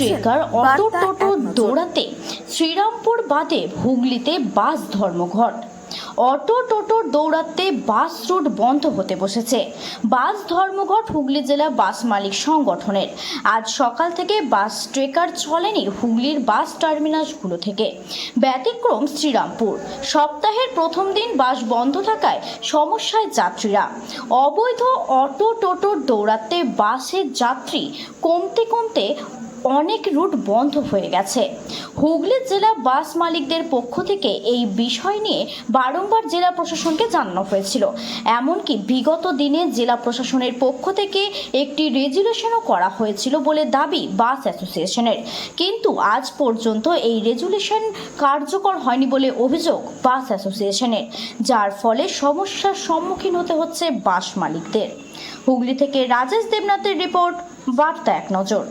Trekker auto টোটো দৌড়াতে শ্রীরামপুর বাদে হুগলিতে বাস ধর্মঘট। অটো টোটোর দৌড়াতে বাস রুট বন্ধ হতে বসেছে। বাস ধর্মঘট হুগলি জেলা বাস মালিক সংগঠনের। আজ সকাল থেকে বাস ট্রেকার চলেনি হুগলির বাস টার্মিনাসগুলো থেকে। ব্যতিক্রম শ্রীরামপুর। সপ্তাহের প্রথম দিন বাস বন্ধ থাকায় সমস্যায় যাত্রীরা। অবৈধ অটো টোটোর দৌড়াতে বাসের যাত্রী কমতে কমতে অনেক রুট বন্ধ হয়ে গেছে। হুগলি জেলা বাস মালিকদের পক্ষ থেকে এই বিষয় নিয়ে বারংবার জেলা প্রশাসনকে জানানো হয়েছিল। এমনকি বিগত দিনে জেলা প্রশাসনের পক্ষ থেকে একটি রেজুলেশনও করা হয়েছিল বলে দাবি বাস অ্যাসোসিয়েশনের। কিন্তু আজ পর্যন্ত এই রেজুলেশন কার্যকর হয়নি বলে অভিযোগ বাস অ্যাসোসিয়েশনের, যার ফলে সমস্যার সম্মুখীন হতে হচ্ছে বাস মালিকদের। হুগলি থেকে রাজেশ দেবনাথের রিপোর্ট, বার্তা এক নজর।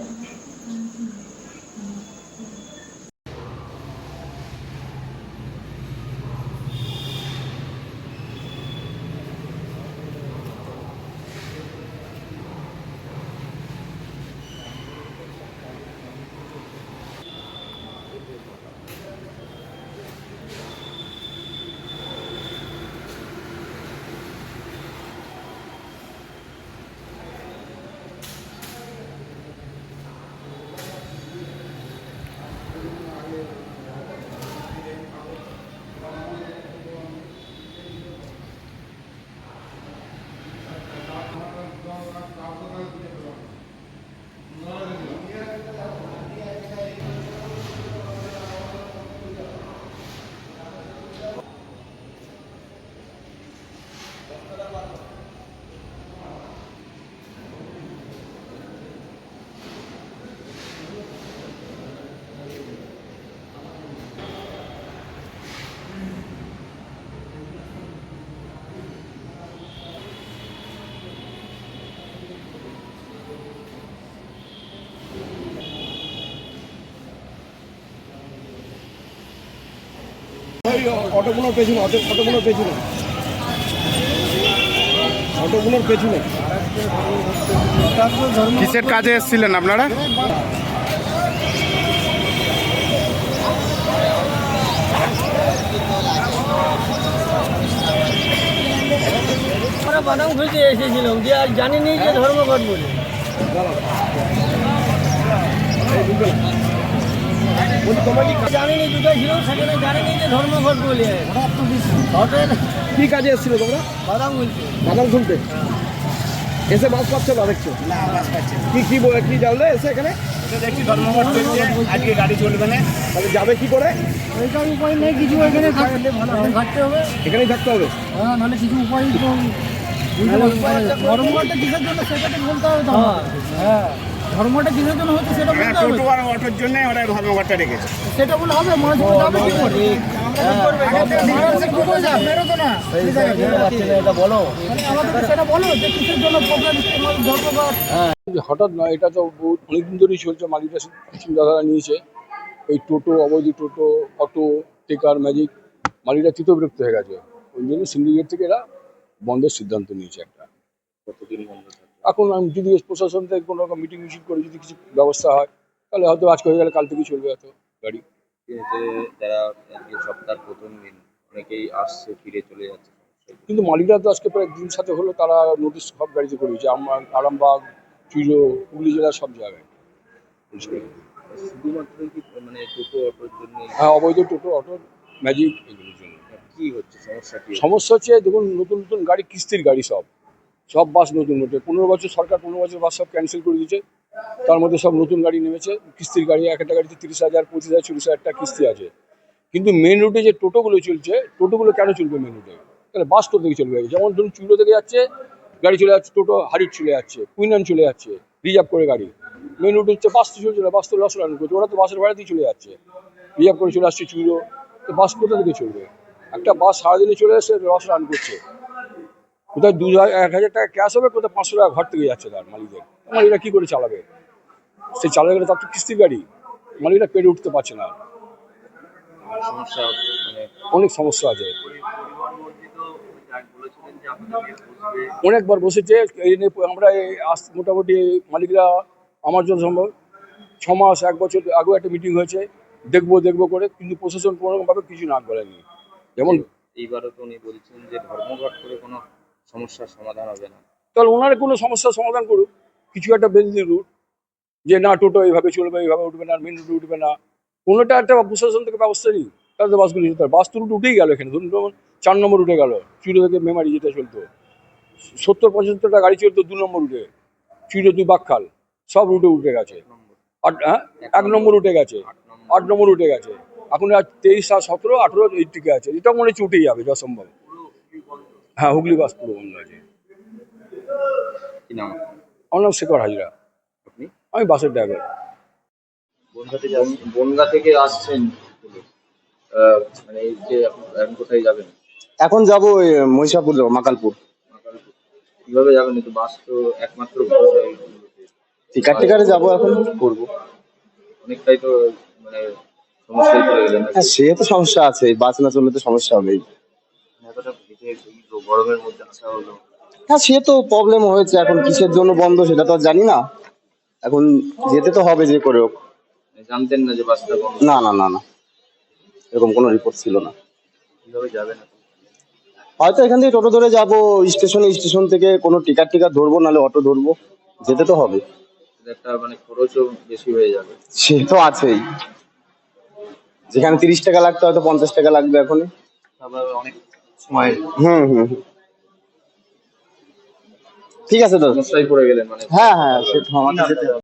ওই অটোগুলোর পেছনে অটো অটোগুলোর পেছনে। অটোগুলোর পেছনে। কিসের কাজে এসেছিলেন আপনারা? আমরা বাদাম খুঁজতে এসেছিলাম যে আর জানিনি যে ধর্মঘট বলে। জানিনি দুটো ছিল সেখানে জানিনি যে ধর্মঘট বলে। হঠাৎ কি কাজে এসেছিল তোমরা? বাদাম বাগান খুলতে এসে বাস পাচ্ছে না দেখছ? কি কি বলে কি জানলে এসে এখানে? দেখছি ধর্মঘট চলছে আজকে গাড়ি চলবে না। তাহলে যাবে কি করে? ওইটার উপায় নেই কিছু এখানে থাকলে ভালো হয় ঘাটতে হবে। এখানেই থাকতে হবে? হ্যাঁ নাহলে কিছু উপায় ধর্মঘটটা কিসের জন্য সেটা বলতে হবে তো হ্যাঁ। ধর্মটা কিসের জন্য হচ্ছে সেটা হ্যাঁ বলতে হবে। টোটো আর অটোর জন্য ওরা ধর্মঘটটা রেখেছে। সেটা বলে হবে মানুষ যাবে কি করে? হঠাৎ নয় এটা তো বহুত অনেকদিন ধরেই চলছে মালিকরা চিন্তাধারা নিয়েছে। এই টোটো অবৈধ টোটো অটো টেকার ম্যাজিক মালিকরা তৃতীয় বিরক্ত হয়ে গেছে। ওই জন্য সিন্ডিকেট থেকে এরা বন্ধের সিদ্ধান্ত নিয়েছে একটা। কতদিন বন্ধ এখন যদি প্রশাসন থেকে কোনো রকম মিটিং মিটিং করে যদি কিছু ব্যবস্থা হয় তাহলে হয়তো আজকে হয়ে গেলে কাল থেকে চলবে হয়তো গাড়ি। যারা প্রথম দিন অনেকেই আসছে ফিরে চলে যাচ্ছে। কিন্তু মালিকরা তো আজকে প্রায় দিন সাথে হলো তারা নোটিশ সব গাড়িতে করেছে আমার আরামবাগ চুইরো হুগলি জেলার সব জায়গায়। শুধুমাত্র কি মানে টোটো অটোর জন্য? হ্যাঁ অবৈধ টোটো অটো ম্যাজিক এগুলোর জন্য। কি হচ্ছে? সমস্যা কি? সমস্যা হচ্ছে দেখুন নতুন নতুন গাড়ি কিস্তির গাড়ি সব। সব বাস নতুন নতুন। পনেরো বছর সরকার পনেরো বছর বাস সব ক্যান্সেল করে দিয়েছে। তার মধ্যে সব নতুন গাড়ি নেমেছে। কিস্তির গাড়ি, এক একটা গাড়িতে তিরিশ হাজার, পঁচিশ হাজার, চল্লিশ হাজার টাকা কিস্তি আছে। কিন্তু মেন রুটে যে টোটোগুলো চলছে টোটোগুলো কেন চলবে মেন রুটে তাহলে বাস তো থেকে চলবে। যেমন ধরুন চুলো থেকে যাচ্ছে, গাড়ি চলে যাচ্ছে, টোটো হারিট চলে যাচ্ছে কুইনান চলে যাচ্ছে রিজার্ভ করে গাড়ি। মেন রুট হচ্ছে বাস তো চলছে বাস তো লস রান করছে ওরা তো বাসের ভাড়াতেই চলে যাচ্ছে। রিজার্ভ করে চলে আসছে চুলো তো বাস কোথা থেকে চলবে? একটা বাস সারাদিনে চলে এসে লস রান করছে। কোথায় দু এক হাজার টাকা ক্যাশ হবে, কোথায় পাঁচশো টাকা ঘর থেকে যাচ্ছে তার মালিকের মালিকরা কি করে চালাবে? সে চালাবে গেলে তার তো কিস্তি গাড়ি। মালিকরা পেরে উঠতে পারছে না। অনেক সমস্যা আছে। অনেকবার বসেছে, এই নিয়ে আমরা মোটামুটি মালিকরা আমার যত সম্ভব। ছ মাস, এক বছর আগেও একটা মিটিং হয়েছে। দেখব দেখব করে, কিন্তু প্রশাসন কোনোরকমভাবে কিছু না করেনি। যেমন এইবারও তো উনি বলছেন যে ধর্মঘট করে কোনো সমস্যার সমাধান হবে না। তাহলে ওনার কোনো সমস্যার সমাধান করুক। কিছু একটা বেলদি রুট যে না টোটো এইভাবে চলবে এইভাবে উঠবে না মেন রুটে উঠবে না। কোনোটা একটা প্রশাসন থেকে ব্যবস্থা নেই তাহলে তো বাসগুলো যেতে। বাস তো রুট উঠেই গেল এখানে। ধরুন চার নম্বর উঠে গেল। চুড়ো থেকে মেমারি যেটা চলতো। সত্তর পঁচাত্তরটা গাড়ি চলতো দু নম্বর রুটে চুড়ো দুই বাকখাল সব রুটে উঠে গেছে। আট হ্যাঁ? এক নম্বর উঠে গেছে। আট নম্বর। উঠে গেছে। এখন আর তেইশ আর সতেরো আঠেরো এই দিকে আছে। এটা মনে হচ্ছে উঠেই যাবে যসম্ভব হ্যাঁ হুগলি বাস পুরো বন্ধ আছে কি নাম? আমার নাম শেখর হাজরা। আপনি? আমি বাসের ড্রাইভার বনগা থেকে আসছেন বনগা থেকে আসছেন আহ, মানে এই যে এখন- এখন কোথায় যাবেন? এখন যাব ওই মহিষাপুর যাব মাকালপুর। কীভাবে যাবেন কিন্তু বাস তো একমাত্র ভরসা এইগুলোতে। টিকার টিকারে যাব এখন। করব। অনেকটাই তো মানে সমস্যায় পড়ে গেলেন হ্যাঁ সে তো সমস্যা আছে বাস না চললে তো সমস্যা হবেই। এই তো গরমের মধ্যে আসা হলো। হ্যাঁ সে তো প্রবলেম হয়েছে এখন কিসের জন্য বন্ধ সেটা তো জানি না। এখন যেতে তো হবে যে করে হোক। জানতেন না যে বাসটা বন্ধ। না না না না। এরকম কোনো রিপোর্ট ছিল না। কীভাবে যাবেন হয়তো এখান থেকে টোটো ধরে যাব স্টেশনে স্টেশন থেকে কোনো টিকার টিকার ধরবো নাহলে অটো ধরবো। যেতে তো হবে। একটা মানে খরচও বেশি হয়ে যাবে। সে তো আছেই। যেখানে তিরিশ টাকা লাগতো হয়তো পঞ্চাশ টাকা লাগবে আবার অনেক সময় হুম হুম হুম। ঠিক আছে দাদা সমস্যায় পড়ে গেলেন মানে হ্যাঁ হ্যাঁ সে তো যেতে হবে